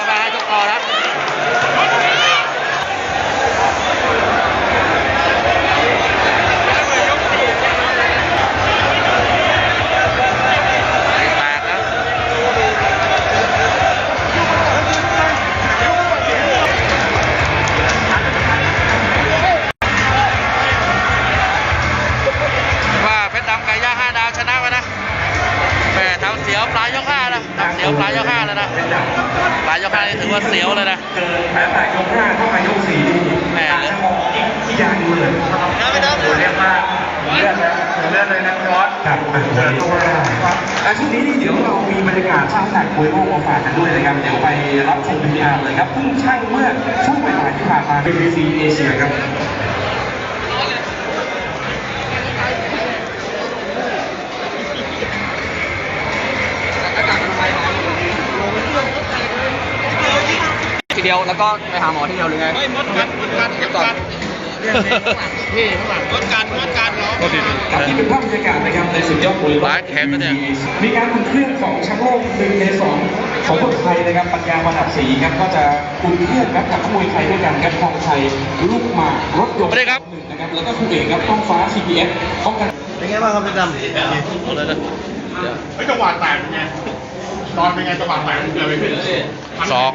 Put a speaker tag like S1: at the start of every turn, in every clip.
S1: กำลังให้ทุกคนครับ หลายยกห้าเลยนะหลายยกห้านี่ถือว่าเสียวเลยนะ
S2: เกินแปดแปดยกห้าเข้ามายกสี่ดู
S1: แหม
S2: จะมองอีกที่ยางดูเลย
S3: เรียกว่าเลือดนะเลือดเลยนะครอส
S2: ครับเดินตัวได้อาชีพนี้นี่เดี๋ยวเรามีบรรยากาศช่างหนักมวยโลกมาฝากกันด้วยนะครับเดี๋ยวไปรับชมบรรยากาศเลยครับเพิ่งช่างเมื่อช่วงเวลาที่ผ่านมาเป็นซีเอเชียครับ
S4: เดียวแล้วก็ไปหาหมอทีเดียวหรือไง
S3: ไม่มดกัดมดกัดมดกัดพี่ข้างหลังมดกัดมดกัดเหรอ
S2: ครับที่เป็นภาพบรรยากาศนะครับในสุดยอดมวยโลก
S1: ร้านแข็งก็เนี่ย
S2: มีการอุ่นเครื่องของแชมป์โลกหนึ่งในสองของคนไทยนะครับปัญญาวันดับสีครับก็จะอุ่นเครื่องครับกับนักมวยไทยด้วยกันครับทองชัยลูกหมากรถยนต์
S1: สวัสดีครับ
S2: หนึ่งนะครับแล้วก็คู่เอกครับต้องฟ้า CPF ป้องกัน
S3: เป็นไงบ้างครับพี่ดำ
S1: เอาเลยนะเดี๋ยว
S3: เฮ้ยจังหวะแตกเป็นไงตอนเป็นไงจังหวะแตกมันเกิดอะไรขึ้น
S1: สอง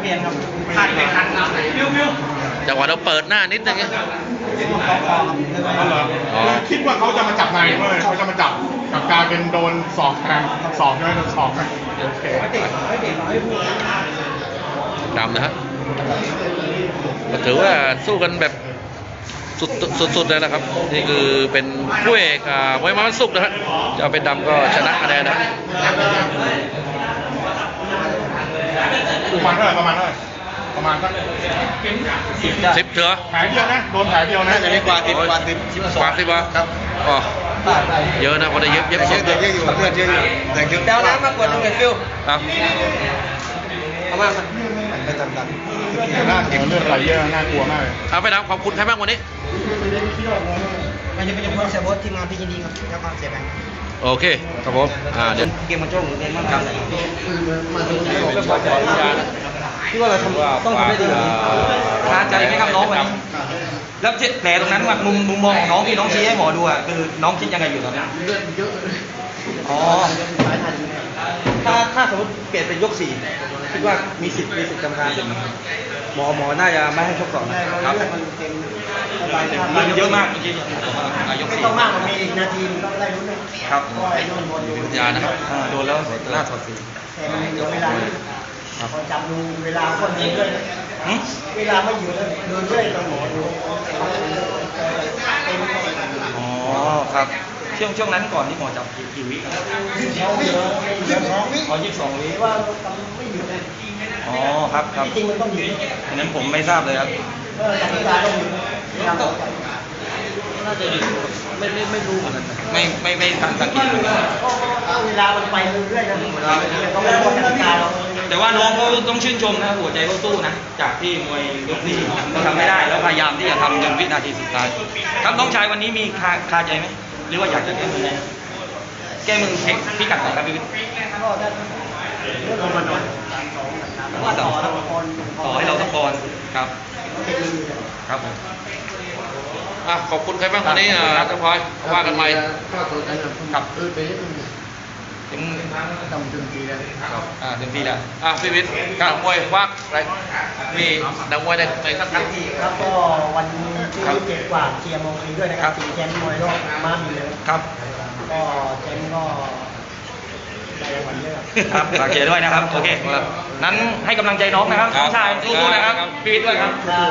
S3: เปลี่ยนครับขาดไปคันน้ำไหนบิ้วบิ้ว
S1: จังหวะเราเปิดหน้านิดนึงไง
S3: อ๋อเหรอ
S1: อ๋อ
S3: คิดว่าเขาจะมาจับในเว้ยเขาจะมาจับกลับกลายเป็นโดนสอกแทงสอกใช่ไหมโดนสอกนะโอเค
S1: ดำนะฮะก็ถือว่าสู้กันแบบ สุดสุดสุดเลยนะครับ นี่คือเป็นผู้เอกอ่ามวยมันสุกร์นะฮะจะเอาเป็นดำก็ชนะคะแนนนะ
S3: ประมาณเท่าไหร่ประมาณเท่าไหร่ประมาณสัก
S1: สิบเถือ
S3: แผลเดียวนะโดนแผลเดียวนะ
S4: จะได้กว่าติดกว่าติดชิบ
S1: กวางสิบวะครับอ๋อเยอะนะพอได้เย็บเย็บสอง
S4: เยอะอยู่เลือดเยอะอยู่แต่เยอะแล้วน้ำมากกว่าหนึ่งเป็นฟิว
S1: ครับ
S4: เอามา ทำกัน
S3: น่าเก็บเลือดไหลเยอะน่ากลัวมากเลย
S1: เอาไปดำขอบคุณใครบ้างวันนี้
S4: มันจะเป็นพวกเซบอสทีมงานพี่ยินดีครับแล้วก็เสียแบงค์
S1: โอเคครับผมอ่าเดี๋ยว
S4: เกมมันโจ้งหรือเกมมันกันที่ว่าเราทำต้องทำให้ดีกว่านี้คาใจไหมครับน้องวันนี้แล้วแผลตรงนั้นว่ามุมมุมมองของน้องที่น้องชี้ให้หมอดูอะคือน้องคิดยังไงอยู่ตอนนี้เลือดเยอะอ๋อ ถ้าถ้าสมมติเปลี่ยนเป็นยกสี่คิดว่ามีสิทธิ์มีสิทธิ์กรรมการหมอหมอน่าจะไม่ให้ชกต่อนะครับมันเยอะมากเมื่อกี้ยกสี่
S5: ต้องมากกว่ามีอีกนาทีมันต้องได้รู้น
S4: ครับ
S5: เพราะไอ้โดนบอลอยู่
S1: วิทยานะครับ
S4: อ่าโดนแล้วหน้าถอดสี
S5: แต่มันเหลือเวลาพอจับดูเวลาคนเดินด้วยนะ
S4: หึ
S5: เวลาไม่อยู่แล้วเดินด้วยต้องหมอดูเต็ม
S4: อ๋อครับ ช่วงช่วงนั้นก่อนที่หมอจับกี่กี่วิครับ
S5: เขาไม่อยู่ยี่สิบสองวิ
S4: อ๋อยี่สิบสองวิ
S5: ว่าไม่อยู่เลย
S4: อ๋อครับครับ
S5: จริงมันต้องอยู่
S4: อันนั้นผมไม่ทราบเลยครับ
S5: เออจับเวลาต้องอยู่เวลาต้องจับ
S4: ไม่ไม่ไม่รู้เหมือนกันไม่ไม่ไม่ทันสังเกตเลย
S5: ก็เวลามันไปเรื่อยๆนะเขาไม่รู้ว่ากติกาเรา
S4: แต่ว่าน้องเขาต้องชื่นชมนะหัวใจเขาสู้นะจากที่มวยยกนี้เขาทำไม่ได้แล้วพยายามที่จะทำจนวินาทีสุดท้ายครับน้องชายวันนี้มีคาคาใจไหม หรือว่าอยากจะแก้มือไงแก้มือเช็คพิกัดไหนครับพี่วิทย์
S5: ก็ได้เรื่องมันโดนว่าต่อแล้วคน
S4: ต่อให้เราตะกอนครับ
S5: เป็นมือ
S4: ครับผม
S1: อะขอบคุณใครบ้างวันนี้อ่าเจ้าพลอยว่ากันใหม่
S4: ครับ ถึงดำเต็มทีแล้วครับอ่าเต็มทีแล้ว
S1: อะพี่วิทย์นักมวยว่าอะไรมีนักมวยในในขั้นขั้น
S5: ครับก็วันที่เจ็ดกว่าเชียร์มองลีด้วยนะครับสีแชมป์มวยโลกมามีเลย
S4: ครับ
S5: ก็แชมป์ก็ได้รางวัลเยอะ
S4: ครับฝากเชียร์ด้วยนะครับ โอเค นั้นให้กำลังใจน้องนะครับน้องชายสู้ๆนะครับพี่วิทย์ด้วยครับ
S5: ครับ